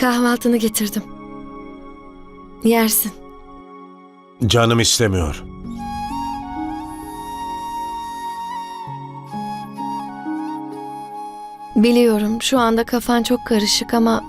Kahvaltını getirdim. Yersin. Canım istemiyor. Biliyorum şu anda kafan çok karışık ama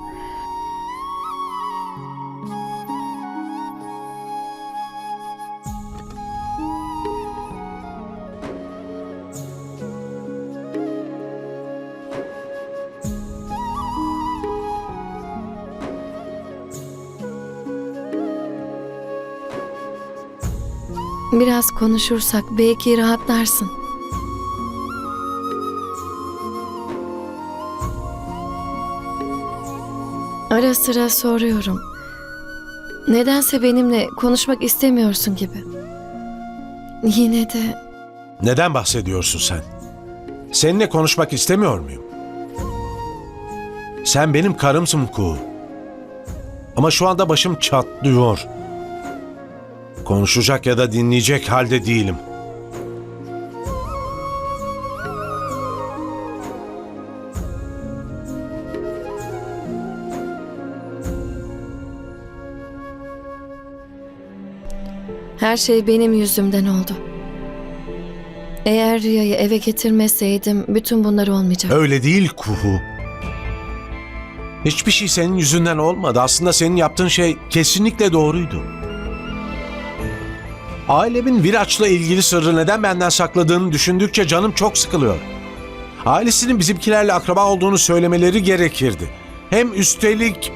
biraz konuşursak belki rahatlarsın. Ara sıra soruyorum. Nedense benimle konuşmak istemiyorsun gibi. Yine de Neden bahsediyorsun sen? Seninle konuşmak istemiyor muyum? Sen benim karımsın Kuğu. Ama şu anda başım çatlıyor. Konuşacak ya da dinleyecek halde değilim. her şey benim yüzümden oldu. Eğer Riya'yı eve getirmeseydim bütün bunlar olmayacak. Öyle değil Kuhu. Hiçbir şey senin yüzünden olmadı. Aslında senin yaptığın şey kesinlikle doğruydu. Ailemin Viraç'la ilgili sırrı neden benden sakladığını düşündükçe canım çok sıkılıyor. Ailesinin bizimkilerle akraba olduğunu söylemeleri gerekirdi. Hem üstelik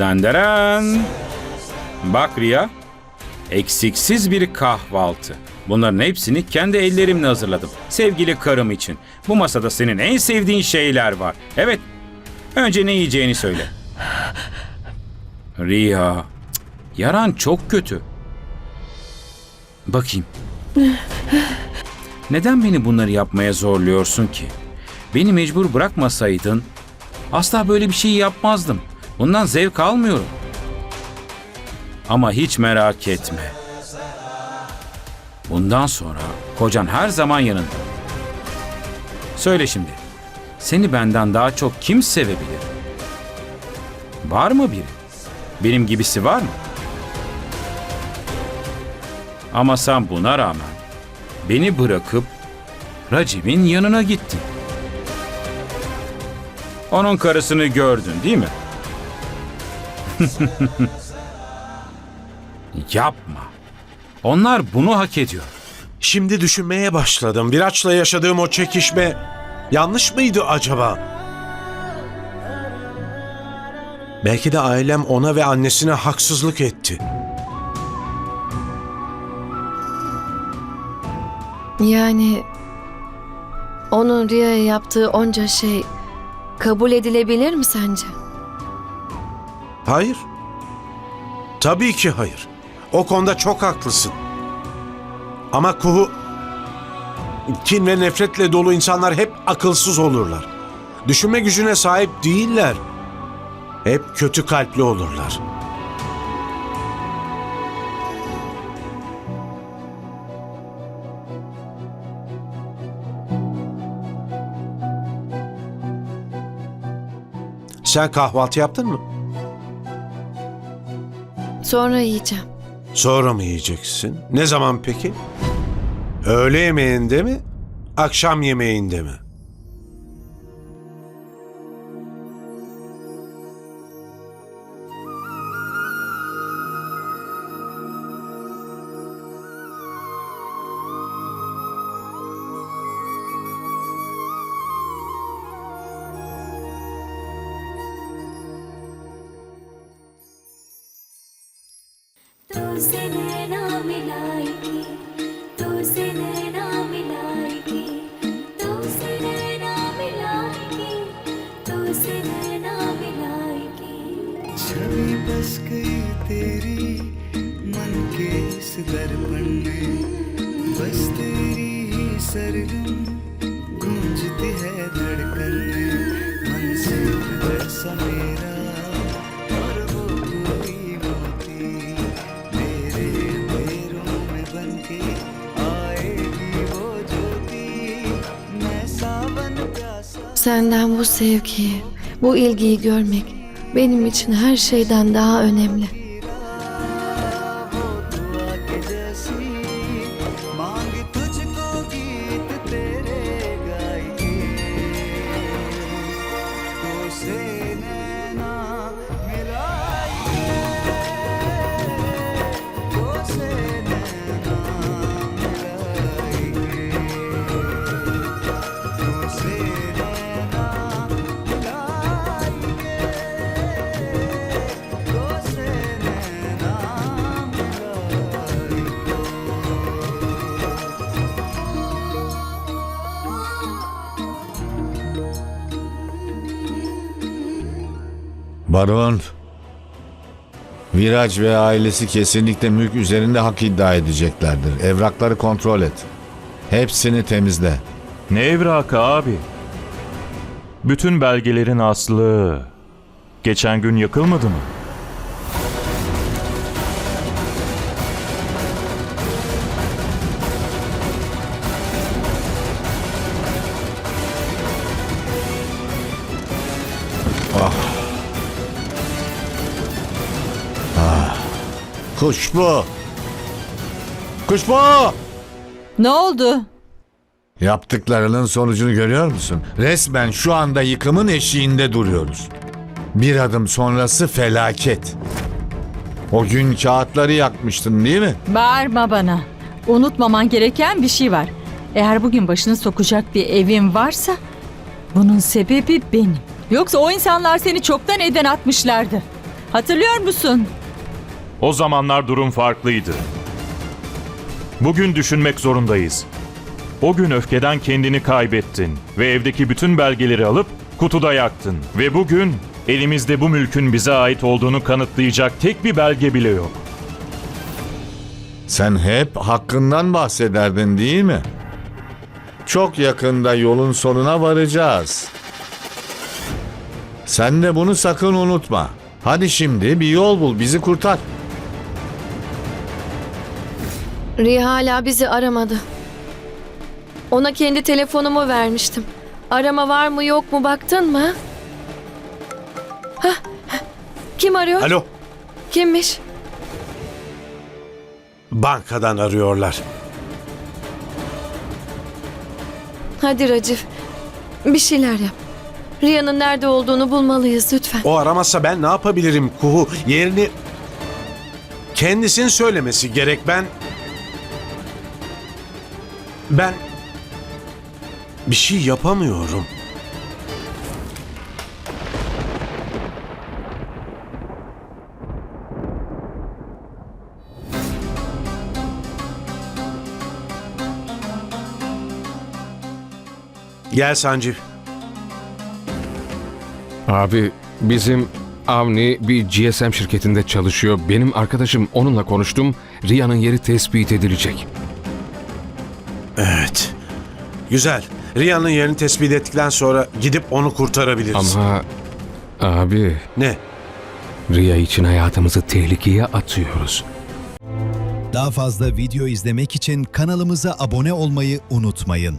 Denderen. Bak Riya, eksiksiz bir kahvaltı. Bunların hepsini kendi ellerimle hazırladım. Sevgili karım için. Bu masada senin en sevdiğin şeyler var. Evet. Önce ne yiyeceğini söyle. Riya, yaran çok kötü. Bakayım. Neden beni bunları yapmaya zorluyorsun ki? Beni mecbur bırakmasaydın asla böyle bir şey yapmazdım. Bundan zevk almıyorum. Ama hiç merak etme. Bundan sonra kocan her zaman yanında. Söyle şimdi. Seni benden daha çok kim sevebilir? Var mı biri? Benim gibisi var mı? Ama sen buna rağmen beni bırakıp Racib'in yanına gittin. Onun karısını gördün değil mi? Yapma. Onlar bunu hak ediyor. şimdi düşünmeye başladım. Viraç'la yaşadığım o çekişme yanlış mıydı acaba? Belki de ailem ona ve annesine haksızlık etti. Yani onun Riya'ya yaptığı onca şey kabul edilebilir mi sence? Hayır. Tabii ki hayır. O konuda çok haklısın. Ama Kuhu... Kin ve nefretle dolu insanlar hep akılsız olurlar. Düşünme gücüne sahip değiller. Hep kötü kalpli olurlar. Sen kahvaltı yaptın mı? Sonra yiyeceğim. Sonra mı yiyeceksin? Ne zaman peki? Öğle yemeğinde mi? Akşam yemeğinde mi? तुझसे नैना तुझसे नैना मिलाएगी, तुझसे नैना मिलाएगी। छवि बस गई तेरी मन के इस दर्पण में, बस तेरी ही सरगम Senden bu sevgiyi, bu ilgiyi görmek benim için her şeyden daha önemli. Baron, Viraj ve ailesi kesinlikle mülk üzerinde hak iddia edeceklerdir. Evrakları kontrol et. Hepsini temizle. Ne evrakı abi? Bütün belgelerin aslı geçen gün yakılmadı mı? Kuşbu! Kuşbu! Ne oldu? Yaptıklarının sonucunu görüyor musun? Resmen şu anda yıkımın eşiğinde duruyoruz. Bir adım sonrası felaket. O gün kağıtları yakmıştın değil mi? Bağırma bana. Unutmaman gereken bir şey var. Eğer bugün başını sokacak bir evin varsa bunun sebebi benim. Yoksa o insanlar seni çoktan eden atmışlardı. Hatırlıyor musun? O zamanlar durum farklıydı. Bugün düşünmek zorundayız. O gün öfkeden kendini kaybettin ve evdeki bütün belgeleri alıp kutuda yaktın. Ve bugün elimizde bu mülkün bize ait olduğunu kanıtlayacak tek bir belge bile yok. Sen hep hakkından bahsederdin değil mi? Çok yakında yolun sonuna varacağız. Sen de bunu sakın unutma. Hadi şimdi bir yol bul, bizi kurtar. Riya hala bizi aramadı. Ona kendi telefonumu vermiştim. Arama var mı yok mu baktın mı? Hah, Kim arıyor? Alo, Kimmiş? bankadan arıyorlar. Hadi Racif. Bir şeyler yap. Riya'nın nerede olduğunu bulmalıyız lütfen. O aramazsa ben ne yapabilirim Kuhu? Yerini kendisinin söylemesi gerek. Ben ben bir şey yapamıyorum. Gel Sancı. Abi bizim Avni bir GSM şirketinde çalışıyor. Benim arkadaşım onunla konuştum. Riya'nın yeri tespit edilecek. Evet. Güzel. Riya'nın yerini tespit ettikten sonra gidip onu kurtarabiliriz. Ama abi Ne? Riya için hayatımızı tehlikeye atıyoruz. Daha fazla video izlemek için kanalımıza abone olmayı unutmayın.